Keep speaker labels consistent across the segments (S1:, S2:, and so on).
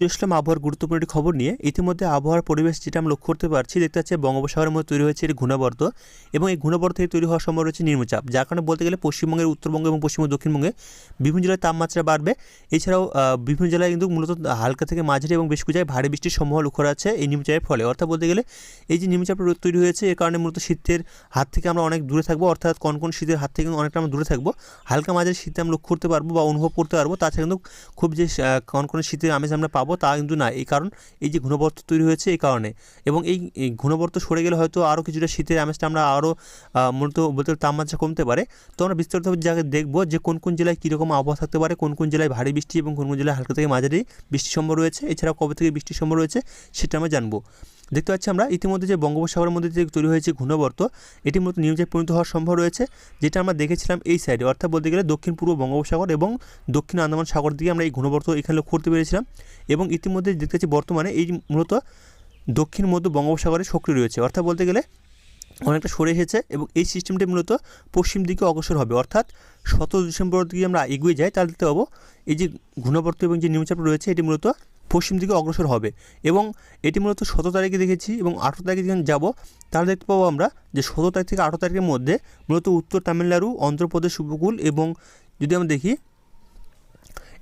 S1: ইসলাম আবহাওয়ার গুরুত্বপূর্ণ একটি খবর নিয়ে। ইতিমধ্যে আবহাওয়ার পরিবেশ যেটা আমরা লক্ষ্য করতে পারছি দেখতে পাচ্ছি বঙ্গোপসাগরের মধ্যে তৈরি হয়েছে একটি ঘূর্ণাবর্ত এবং এই ঘূর্ণাবর্ত থেকে তৈরি হওয়ার সম্ভব রয়েছে নিম্নচাপ যার কারণে বলতে গেলে পশ্চিমবঙ্গের উত্তরবঙ্গ এবং পশ্চিমবঙ্গ দক্ষিণবঙ্গে বিভিন্ন জেলায় তাপমাত্রা বাড়বে। এছাড়াও বিভিন্ন জেলায় কিন্তু মূলত হালকা থেকে মাঝারি এবং বেশ কিছু জায়গায় ভারী বৃষ্টির সম্ভাবনা লক্ষ্য করা যাচ্ছে এই নিম্নচাপের ফলে। অর্থাৎ বলতে গেলে এই যে নিম্নচাপটা রো- তৈরি হয়েছে এর কারণে মূলত শীতের হাত থেকে আমরা অনেক দূরে থাকব অর্থাৎ কোন কনকন শীতের হাত থেকে অনেকটা আমরা দূরে থাকব। হালকা মাঝারি শীতে আমরা লক্ষ্য করতে পারব বা অনুভব করতে পারব তাছাড়া কিন্তু খুব যে আহ, কনকনে শীতের আমেজ আমরা পাবো তা কিন্তু না। এই কারণ এই যে ঘূর্ণবর্ত তৈরি হয়েছে এই কারণে। এবং এই এই ঘূর্ণবর্ত সরে গেলে হয়তো আরও কিছুটা শীতের আমেজটা আমরা আরও মূলত বলতে তাপমাত্রা কমতে পারে। তো আমরা বিস্তারিতভাবে জায়গায় দেখব যে কোন কোন জেলায় কীরকম আবহাওয়া থাকতে পারে, কোন কোন জেলায় ভারী বৃষ্টি এবং কোন কোন জেলায় হালকা থেকে মাঝারি বৃষ্টির সম্ভব রয়েছে। এছাড়া কবে থেকে বৃষ্টির সম্ভব রয়েছে সেটা আমরা জানব। দেখতে পাচ্ছি আমরা ইতিমধ্যে যে বঙ্গোপসাগরের মধ্যে যে তৈরি হয়েছে ঘূর্ণবর্ত, এটি মূলত নিউজে পরিণত হওয়ার সম্ভব রয়েছে, যেটা আমরা দেখেছিলাম এই সাইডে অর্থাৎ বলতে গেলে দক্ষিণ পূর্ব বঙ্গোপসাগর এবং দক্ষিণ আন্দামান সাগর দিকে আমরা এই ঘূর্ণবর্ত এখানে লক্ষ্য করতে পেরেছিলাম এবং ইতিমধ্যে দেখতে পাচ্ছি বর্তমানে এই মূলত দক্ষিণ মধ্য বঙ্গোপসাগরে সক্রিয় রয়েছে। অর্থাৎ বলতে গেলে অনেকটা সরে এসেছে এবং এই সিস্টেমটি মূলত পশ্চিম দিকে অগ্রসর হবে। অর্থাৎ সতেরো ডিসেম্বর দিকে আমরা এগিয়ে যাই, তাহলে দেখতে পাবো এই যে ঘূর্ণবর্ত এবং যে নিম্নচাপ রয়েছে, এটি মূলত পশ্চিম দিকে অগ্রসর হবে এবং এটি মূলত সতেরো তারিখে দেখেছি এবং আঠেরো তারিখে যখন যাব, তাহলে দেখতে পাবো আমরা যে সতেরো তারিখ থেকে আঠেরো তারিখের মধ্যে মূলত উত্তর তামিলনাড়ু, অন্ধ্রপ্রদেশ, উপকূল এবং যদি আমরা দেখি,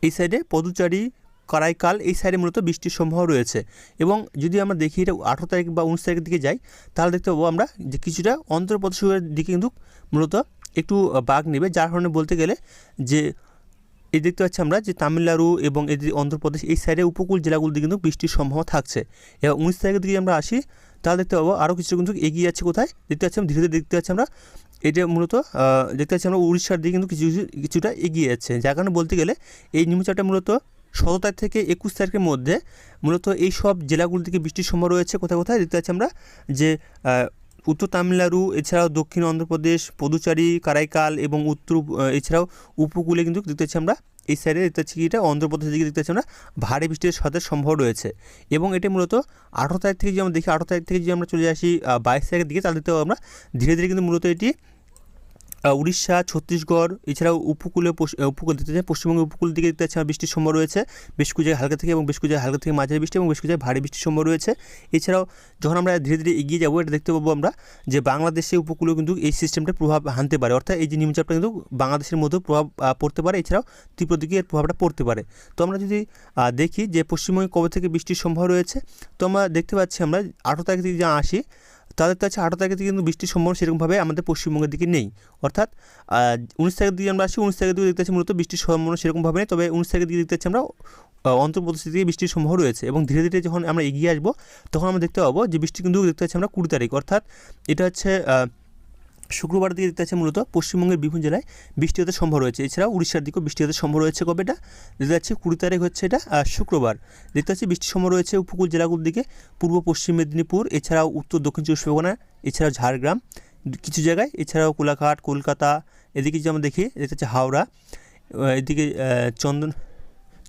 S1: এই সাইডে পদুচারি, কারাইকাল, এই সাইডে মূলত বৃষ্টির সম্ভাবনা রয়েছে এবং যদি আমরা দেখি এটা আঠেরো তারিখ বা উনিশ তারিখের দিকে যাই, তাহলে দেখতে পাবো আমরা যে কিছুটা অন্ধ্রপ্রদেশের দিকে কিন্তু মূলত একটু বাঘ নেবে, যার কারণে বলতে গেলে যে এই দেখতে পাচ্ছি আমরা যে তামিলনাড়ু এবং এই যে অন্ধ্রপ্রদেশ, এই সাইডে উপকূল জেলাগুলো দিকে কিন্তু বৃষ্টির সম্ভাবনা থাকছে। এবং উনিশ তারিখের দিকে আমরা আসি, তাহলে দেখতে পাবো আরও কিছু কিন্তু এগিয়ে যাচ্ছে কোথায়। দেখতে পাচ্ছি আমরা, ধীরে ধীরে দেখতে পাচ্ছি আমরা এটা মূলত দেখতে পাচ্ছি আমরা উড়িষ্যার দিকে কিন্তু কিছু কিছু, কিছুটা এগিয়ে যাচ্ছে। যার কারণে বলতে গেলে এই নিম্নচাপটা মূলত সতেরো তারিখ থেকে একুশ তারিখের মধ্যে মূলত এই সব জেলাগুলো থেকে বৃষ্টির সম্ভাবনা রয়েছে কোথায় কোথায়? দেখতে পাচ্ছি আমরা যে উত্তর তামিলনাড়ু, এছাড়াও দক্ষিণ অন্ধ্রপ্রদেশ, পদুচারি, কারাইকাল এবং উত্তর এছাড়াও উপকূলে কিন্তু দেখতে পাচ্ছি আমরা, এই সাইডে দেখতে পাচ্ছি এটা, অন্ধ্রপ্রদেশের দিকে দেখতে পাচ্ছি আমরা, ভারী বৃষ্টির সাথে সম্ভব রয়েছে। এবং এটি মূলত আঠারো তারিখ থেকে যদি আমরা দেখি, আঠারো তারিখ থেকে যদি আমরা চলে আসি বাইশ তারিখের দিকে, তাহলে তো আমরা ধীরে ধীরে কিন্তু মূলত এটি উড়িষ্যা, ছত্তিশগড়, এছাড়াও উপকূলে উপকূল দেখতে পশ্চিমবঙ্গের উপকূল দিকে দেখতে পাচ্ছি বৃষ্টির সম্ভব রয়েছে। বেশ কিছু জায়গায় হালকা থেকে এবং বেশ কিছু জায়গায় হালকা থেকে মাঝারি বৃষ্টি এবং বেশ কিছু জায়গায় ভারী বৃষ্টির সম্ভব রয়েছে। এছাড়াও যখন আমরা ধীরে ধীরে এগিয়ে যাব, এটা দেখতে পাবো আমরা যে বাংলাদেশে উপকূলেও কিন্তু এই সিস্টেমটা প্রভাব হানতে পারে। অর্থাৎ এই যে নিম্নচাপটা কিন্তু বাংলাদেশের মধ্যেও প্রভাব পড়তে পারে। এছাড়াও তীব্র দিকে এর প্রভাবটা পড়তে পারে। তো আমরা যদি দেখি যে পশ্চিমবঙ্গে কবে থেকে বৃষ্টির সম্ভব রয়েছে, তো আমরা দেখতে পাচ্ছি আমরা আঠেরো তারিখ থেকে যা আসি তাদের কাছে আঠারো তারিখ থেকে কিন্তু বৃষ্টির সম্ভাবনা সেরকমভাবে আমাদের পশ্চিমবঙ্গের দিকে নেই। অর্থাৎ উনিশ তারিখের দিকে আমরা আসি উনিশ তারিখের দিকে দেখতে পাচ্ছি মূলত বৃষ্টির সম্ভাবনা সেরকমভাবে নেই। তবে উনিশ তারিখের দিকে দেখতে পাচ্ছি আমরা আহ, অন্ধ্রপ্রদেশের দিকে বৃষ্টির সম্ভাবনা রয়েছে এবং ধীরে ধীরে যখন আমরা এগিয়ে আসব তখন আমরা দেখতে পাবো যে বৃষ্টি কিন্তু দেখতে পাচ্ছি আমরা কুড়ি তারিখ। অর্থাৎ এটা হচ্ছে শুক্রবার দিকে দেখতে পাচ্ছি মূলত পশ্চিমবঙ্গের বিভিন্ন জেলায় বৃষ্টি হতে সম্ভব রয়েছে। এছাড়াও উড়িষ্যার দিকেও বৃষ্টি হতে সম্ভব রয়েছে কবে এটা? দেখতে পাচ্ছি কুড়ি তারিখ হচ্ছে এটা শুক্রবার। দেখতে পাচ্ছি বৃষ্টির সম্ভব রয়েছে উপকূল জেলাগুলোর দিকে, পূর্ব পশ্চিম মেদিনীপুর, এছাড়াও উত্তর দক্ষিণ চব্বিশ পরগনা, এছাড়াও ঝাড়গ্রাম, কিছু জায়গায়, এছাড়াও কোলাঘাট, কলকাতা, এদিকে যদি আমরা দেখি, দেখতে পাচ্ছি হাওড়া এদিকে চন্দন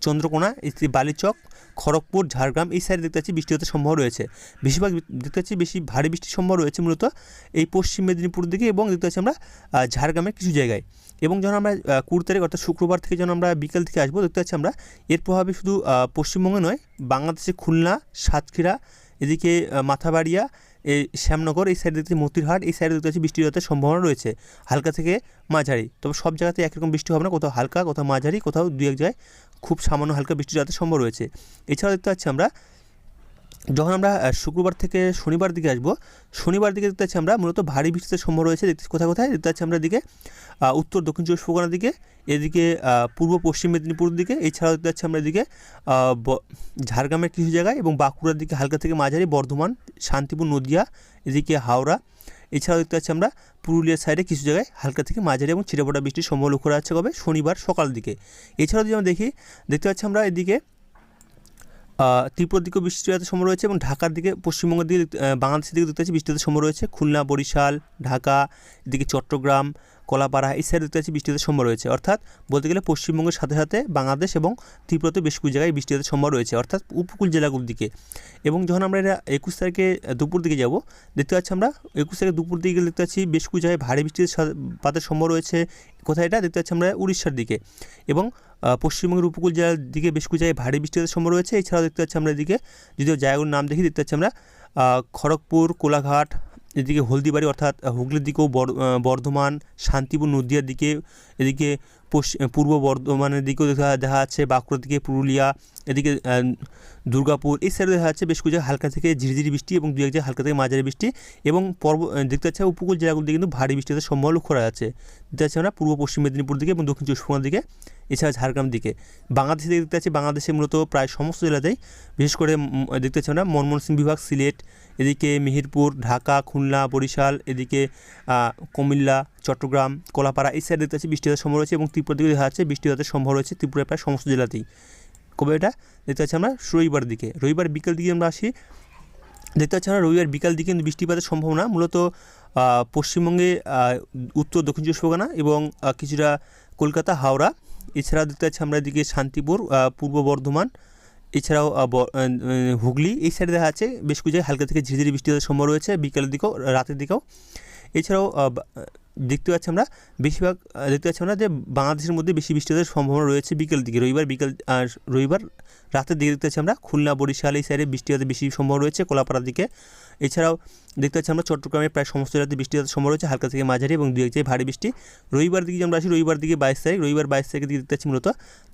S1: চন্দ্রকোনা বালিচক, খড়গপুর, ঝাড়গ্রাম এই সাইডে দেখতে পাচ্ছি বৃষ্টি হতে সম্ভব রয়েছে। বেশিরভাগ দেখতে পাচ্ছি বেশি ভারী বৃষ্টির সম্ভব রয়েছে মূলত এই পশ্চিম মেদিনীপুর দিকে এবং দেখতে পাচ্ছি আমরা ঝাড়গ্রামের কিছু জায়গায়। এবং যখন আমরা কুড়ি তারিখ অর্থাৎ শুক্রবার থেকে যখন আমরা বিকেল থেকে আসব, দেখতে পাচ্ছি আমরা এর প্রভাবে শুধু পশ্চিমবঙ্গে নয় বাংলাদেশে খুলনা, সাতক্ষীরা, এদিকে মাথাবাড়িয়া এই শ্যামনগর এই সাইডে দেখতে মতিরহাট, এই সাইডে দেখতে পাচ্ছি বৃষ্টি হতে সম্ভাবনা রয়েছে। হালকা থেকে মাঝারি, তবে সব জায়গাতে একরকম বৃষ্টি হবে না, কোথাও হালকা, কোথাও মাঝারি, কোথাও দু এক জায়গায় খুব সামান্য হালকা বৃষ্টি যাতে সম্ভব রয়েছে এছাড়াও দেখতে পাচ্ছি আমরা, যখন আমরা শুক্রবার থেকে শনিবার দিকে আসব, শনিবার দিকে দেখতে পাচ্ছি আমরা মূলত ভারী বৃষ্টিতে সম্ভব রয়েছে দেখতে কোথায় কোথায়? দেখতে পাচ্ছি আমরা এদিকে উত্তর, দক্ষিণ চব্বিশ পরগনার দিকে, এদিকে পূর্ব, পশ্চিম মেদিনীপুর দিকে, এছাড়াও দেখতে পাচ্ছি আমরা এদিকে ঝাড়গ্রামের কিছু জায়গায় এবং বাঁকুড়ার দিকে হালকা থেকে মাঝারি বর্ধমান, শান্তিপুর, নদিয়া, এদিকে হাওড়া এছাড়াও দেখতে পাচ্ছি আমরা পুরুলিয়ার সাইডে কিছু জায়গায় হালকা থেকে মাঝারি এবং ছিটেফোঁটা বৃষ্টির সম্ভাবনা লক্ষ্য যাচ্ছে। কবে? শনিবার সকাল দিকে। এছাড়াও যদি আমরা দেখি, দেখতে পাচ্ছি আমরা এদিকে ত্রিপুরার দিকেও বৃষ্টি সময় রয়েছে এবং ঢাকার দিকে, পশ্চিমবঙ্গের দিকে বাংলাদেশের দিকে দেখতে পাচ্ছি বৃষ্টি সময় রয়েছে। খুলনা, বরিশাল, ঢাকা, এদিকে চট্টগ্রাম কলাপাড়া এই সাইডে দেখতে পাচ্ছি বৃষ্টিপাতের সম্ভাবনা রয়েছে। অর্থাৎ বলতে গেলে পশ্চিমবঙ্গের সাথে সাথে বাংলাদেশ এবং ত্রিপুরাতে বেশ কিছু জায়গায় বৃষ্টিপাতের সম্ভাবনা রয়েছে। অর্থাৎ উপকূল জেলাগুলোর দিকে। এবং যখন আমরা এটা একুশ তারিখে দুপুর দিকে যাব, দেখতে পাচ্ছি আমরা একুশ তারিখে দুপুর দিকে দেখতে পাচ্ছি বেশ কিছু জায়গায় ভারী বৃষ্টির সা- পাতের সম্ভাবনা রয়েছে। কোথায় এটা? দেখতে পাচ্ছি আমরা উড়িষ্যার দিকে। এবং পশ্চিমবঙ্গের উপকূল জেলার দিকে বেশ কিছু জায়গায় ভারী বৃষ্টিপাতের সম্ভাবনা রয়েছে। এছাড়াও দেখতে পাচ্ছি আমরা এদিকে, যদিও জায়গাগুলোর নাম দেখি, দেখতে পাচ্ছি আমরা খড়গপুর, কোলাঘাট এদিকে হলদিবাড়ি অর্থাৎ হুগলির দিকেও বর- বর্ধমান, শান্তিপুর, নদিয়ার দিকে, এদিকে পূর্ব বর্ধমানের দিকেও দেখা দেখা যাচ্ছে, বাঁকুড়ার দিকে পুরুলিয়া, এদিকে দুর্গাপুর, এই সাইডে দেখা যাচ্ছে বেশ কিছু হালকা থেকে ঝিরিঝিরি বৃষ্টি এবং দু এক জায়গায় হালকা থেকে মাঝারি বৃষ্টি এবং পর্ব দেখতে পাচ্ছি উপকূল জেলাগুলিতে কিন্তু ভারী বৃষ্টিতে সম্ভাবনা লক্ষ্য করা যাচ্ছে। দেখতে পাচ্ছি আমরা পূর্ব পশ্চিম মেদিনীপুর দিকে এবং দক্ষিণ চব্বিশ পরগনার দিকে, এছাড়া ঝাড়গ্রাম দিকে। বাংলাদেশে দেখতে পাচ্ছি, বাংলাদেশে মূলত প্রায় সমস্ত জেলাতেই, বিশেষ করে দেখতে পাচ্ছি আমরা ময়মনসিংহ বিভাগ, সিলেট এদিকে মেহেরপুর, ঢাকা, খুলনা, বরিশাল, এদিকে কুমিল্লা, চট্টগ্রাম, কলাপাড়া এই সাইডে দেখতে পাচ্ছি বৃষ্টিপাতের সম্ভব রয়েছে এবং ত্রিপুরা দিকে দেখা যাচ্ছে বৃষ্টি বৃষ্টিপাতের সম্ভব রয়েছে ত্রিপুরার প্রায় সমস্ত জেলাতেই। কবে এটা? দেখতে পাচ্ছি আমরা রবিবার দিকে। রবিবার বিকেল দিকে আমরা আসি। দেখতে পাচ্ছি আমরা রবিবার বিকাল দিকে কিন্তু বৃষ্টিপাতের সম্ভাবনা মূলত পশ্চিমবঙ্গে উত্তর, দক্ষিণ চব্বিশ পরগনা এবং কিছুটা কলকাতা, হাওড়া। এছাড়া দেখতে পাচ্ছি আমরা এদিকে শান্তিপুর পূর্ব বর্ধমান এছাড়াও হুগলি এই সাইডে দেখা যাচ্ছে বেশ কিছু হালকা থেকে ঝিরিঝিরি হওয়ার সম্ভব রয়েছে বিকেলের দিকেও, রাতের দিকেও। এছাড়াও দেখতে পাচ্ছি আমরা, বেশিরভাগ দেখতে পাচ্ছি আমরা যে বাংলাদেশের মধ্যে বেশি বৃষ্টিপাতের সম্ভাবনা রয়েছে বিকেল দিকে, রবিবার বিকেল, আর রবিবার রাতের দিকে দেখতে পাচ্ছি আমরা খুলনা, বরিশাল এই সাইডে বৃষ্টিপাতের বেশি সম্ভাবনা রয়েছে, কোলাপাড়ার দিকে। এছাড়াও দেখতে পাচ্ছি আমরা চট্টগ্রামে প্রায় সমস্ত জেলাতে বৃষ্টিপাতের সম্ভাবনা রয়েছে, হালকা থেকে মাঝারি এবং দু এক জায়গায় ভারী বৃষ্টি। রবিবার দিকে আমরা আসি, রবিবার দিকে বাইশ তারিখ, রবিবার বাইশ তারিখের দিকে দেখতে পাচ্ছি মূলত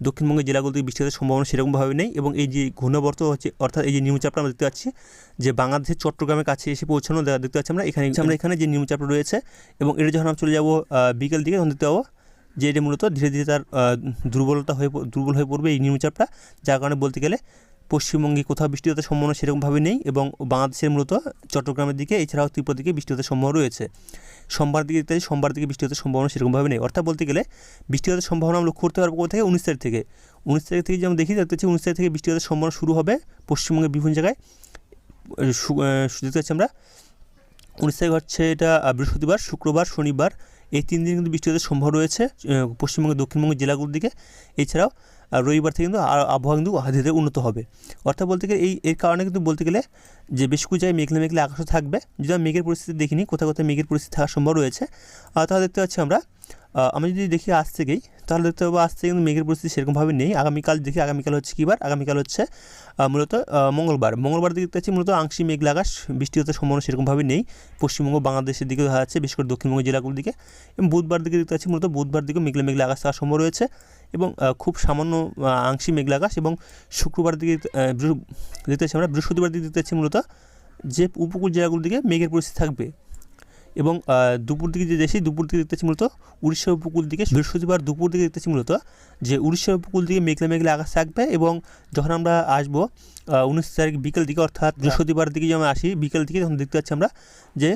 S1: দক্ষিণবঙ্গের জেলাগুলো থেকে বৃষ্টিপাতের সম্ভাবনা সেরকমভাবে নেই এবং এই যে ঘূর্ণবর্ত হচ্ছে, অর্থাৎ এই যে নিম্নচাপটা আমরা দেখতে পাচ্ছি যে বাংলাদেশের চট্টগ্রামের কাছে এসে পৌঁছানো দেখতে পাচ্ছি আমরা এখানে আমরা এখানে যে নিম্নচাপটা রয়েছে এবং এটা যখন আমরা চলে যাব বিকেল দিকে, তখন দেখতে পাবো যে এটা মূলত ধীরে ধীরে তার দুর্বলতা হয়ে দুর্বল হয়ে পড়বে এই নিম্নচাপটা যার কারণে বলতে গেলে পশ্চিমবঙ্গে কোথাও বৃষ্টিপাতের সম্ভাবনা সেরকমভাবে নেই এবং বাংলাদেশের মূলত চট্টগ্রামের দিকে, এছাড়াও ত্রিপুরা দিকে বৃষ্টিপাতের সম্ভাবনা রয়েছে। সোমবার দিকে ইত্যাদি সোমবার দিকে বৃষ্টিপাতের সম্ভাবনা সেরকমভাবে নেই। অর্থাৎ বলতে গেলে বৃষ্টিপাতের সম্ভাবনা আমরা লক্ষ্য করতে পারব কোথা থেকে উনিশ তারিখ থেকে। উনিশ তারিখ থেকে যেমন দেখি, দেখতে পাচ্ছি উনিশ তারিখ থেকে বৃষ্টিপাতের সম্ভাবনা শুরু হবে পশ্চিমবঙ্গের বিভিন্ন জায়গায়। দেখতে পাচ্ছি আমরা উনিশ তারিখ হচ্ছে এটা বৃহস্পতিবার শুক্রবার শনিবার এই তিন দিন কিন্তু বৃষ্টিপাতের সম্ভব রয়েছে পশ্চিমবঙ্গের দক্ষিণবঙ্গের জেলাগুলোর দিকে। এছাড়াও রবিবার থেকে কিন্তু আবহাওয়া কিন্তু ধীরে ধীরে উন্নত হবে। অর্থাৎ বলতে গেলে এই এর কারণে কিন্তু বলতে গেলে যে বেশ কিছু জায়গায় মেঘলা মেঘলা আকাশও থাকবে যদি আমরা মেঘের পরিস্থিতি দেখিনি কোথাও কোথাও মেঘের পরিস্থিতি থাকার সম্ভব রয়েছে। আহ, তাহলে দেখতে পাচ্ছি আমরা আমি যদি দেখি আজ থেকেই তাহলে দেখতে পাবো থেকে কিন্তু মেঘের পরিস্থিতি সেরকমভাবে নেই। আগামীকাল দেখি, আগামীকাল হচ্ছে কী বার? আগামীকাল হচ্ছে মূলত মঙ্গলবার। মঙ্গলবার দিকে দেখতে পাচ্ছি মূলত আংশিক মেঘলা আকাশ বৃষ্টি হতে সম্ভাবনা সেরকমভাবে নেই। পশ্চিমবঙ্গ, বাংলাদেশের দিকে দেখা যাচ্ছে, বিশেষ করে দক্ষিণবঙ্গ জেলাগুলোর দিকে। এবং বুধবার দিকে দেখতে পাচ্ছি মূলত বুধবার দিকে মেঘলা মেঘলা আকাশ থাকার সম্ভব রয়েছে। এবং খুব সামান্য আংশিক মেঘলা আকাশ এবং শুক্রবার দিকে দেখতে পাচ্ছি আমরা বৃহস্পতিবার দিকে দেখতে পাচ্ছি মূলত যে উপকূল জেলাগুলোর দিকে মেঘের পরিস্থিতি থাকবে। এবং দুপুর দিকে যে দেখি দুপুর দিকে দেখতে পাচ্ছি মূলত উড়িষ্যা উপকূল দিকে বৃহস্পতিবার দুপুর দিকে দেখতে পাচ্ছি মূলত যে উড়িষ্যা উপকূল দিকে মেঘলা মেঘলা আকাশ থাকবে এবং যখন আমরা আসব উনিশ তারিখ বিকেল দিকে অর্থাৎ বৃহস্পতিবার দিকে যখন আসি বিকেল দিকে তখন দেখতে পাচ্ছি আমরা যে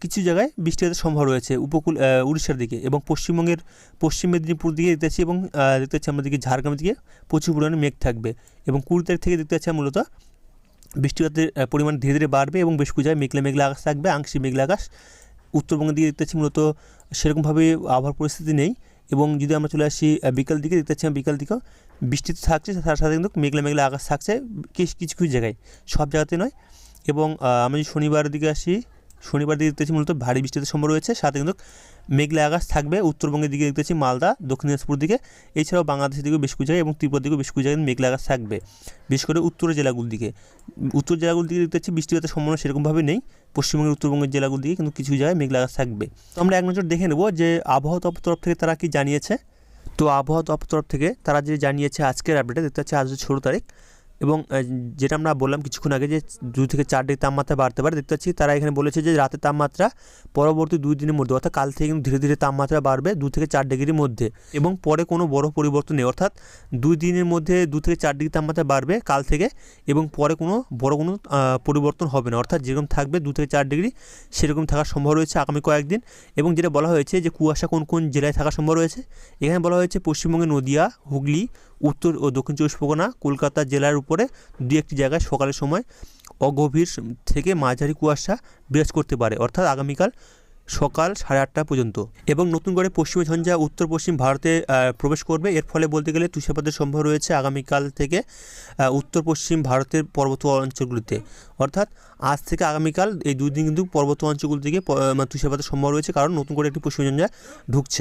S1: কিছু জায়গায় বৃষ্টিপাতের সম্ভব রয়েছে উপকূল উড়িষ্যার দিকে এবং পশ্চিমবঙ্গের পশ্চিম মেদিনীপুর দিকে দেখতে পাচ্ছি এবং দেখতে পাচ্ছি আমরা দিকে ঝাড়গ্রামের দিকে প্রচুর পরিমাণে মেঘ থাকবে এবং কুড়ি তারিখ থেকে দেখতে পাচ্ছি মূলত বৃষ্টিপাতের পরিমাণ ধীরে ধীরে বাড়বে এবং বেশ কিছু জায়গায় মেঘলা মেঘলা আকাশ থাকবে আংশিক মেঘলা আকাশ উত্তরবঙ্গের দিকে দেখতে পাচ্ছি মূলত সেরকমভাবে আবহাওয়ার পরিস্থিতি নেই এবং যদি আমরা চলে আসি বিকাল দিকে দেখতে পাচ্ছি বিকাল দিকেও বৃষ্টি তো থাকছে তার সাথে কিন্তু মেঘলা মেঘলা আকাশ থাকছে কিছু কিছু জায়গায়, সব জায়গাতে নয়। এবং আমরা যদি শনিবার দিকে আসি শনিবার দিকে দেখতে পাচ্ছি মূলত ভারী বৃষ্টিতে সম্ভব রয়েছে, সাথে কিন্তু মেঘলা আকাশ থাকবে। উত্তরবঙ্গের দিকে দেখতে পাচ্ছি মালদা, দক্ষিণ দিনাজপুর দিকে, এছাড়াও বাংলাদেশের দিকেও বেশ কিছু জায়গায় এবং ত্রিপুরার দিকেও বেশ কিছু জায়গায় মেঘলা আকাশ থাকবে। বিশেষ করে উত্তরের জেলাগুলোর দিকে, উত্তর জেলাগুলির দিকে দেখতে পাচ্ছি বৃষ্টিপাতের সম্ভাবনা সেরকমভাবে নেই। পশ্চিমবঙ্গের, উত্তরবঙ্গের জেলাগুলো দিকে কিন্তু কিছু জায়গায় মেঘলা থাকবে। তো আমরা এক নজর দেখে নেব যে আবহাওয়া দপ্তর তরফ থেকে তারা কি জানিয়েছে? তো আবহাওয়া দপ্তর তরফ থেকে তারা যে জানিয়েছে আজকের আপডেটে দেখতে পাচ্ছি আজ ষোলো তারিখ। এবং যেটা আমরা বললাম কিছুক্ষণ আগে যে দুই থেকে চার ডিগ্রি তাপমাত্রা বাড়তে পারে, দেখতে পাচ্ছি তারা এখানে বলেছে যে রাতের তাপমাত্রা পরবর্তী দুই দিনের মধ্যে, অর্থাৎ কাল থেকে ধীরে ধীরে তাপমাত্রা বাড়বে দু থেকে চার ডিগ্রির মধ্যে এবং পরে কোনো বড় পরিবর্তন নেই, অর্থাৎ দুই দিনের মধ্যে দু থেকে চার ডিগ্রি তাপমাত্রা বাড়বে কাল থেকে এবং পরে কোনো বড় কোনো পরিবর্তন হবে না, অর্থাৎ যেরকম থাকবে দু থেকে চার ডিগ্রি সেরকম থাকার সম্ভব রয়েছে আগামী কয়েকদিন এবং যেটা বলা হয়েছে যে কুয়াশা কোন কোন জেলায় থাকার সম্ভব রয়েছে, এখানে বলা হয়েছে পশ্চিমবঙ্গে নদিয়া, হুগলি উত্তর ও দক্ষিণ চব্বিশ পরগনা, কলকাতা জেলার উপরে দু একটি জায়গায় সকালের সময় অগভীর থেকে মাঝারি কুয়াশা বিরাজ করতে পারে, অর্থাৎ আগামীকাল সকাল সাড়ে আটটা পর্যন্ত। এবং নতুন করে পশ্চিমী ঝঞ্ঝা, উত্তর পশ্চিম ভারতে প্রবেশ করবে। এর ফলে বলতে গেলে তুষারপাতের সম্ভব রয়েছে আগামীকাল থেকে উত্তর পশ্চিম ভারতের পর্বত অঞ্চলগুলিতে অর্থাৎ আজ থেকে আগামীকাল এই দুই দিন কিন্তু পর্বত অঞ্চলগুলি থেকে মানে তুষারপাতের সম্ভব রয়েছে, কারণ নতুন করে একটি পশ্চিমী ঝঞ্ঝা ঢুকছে।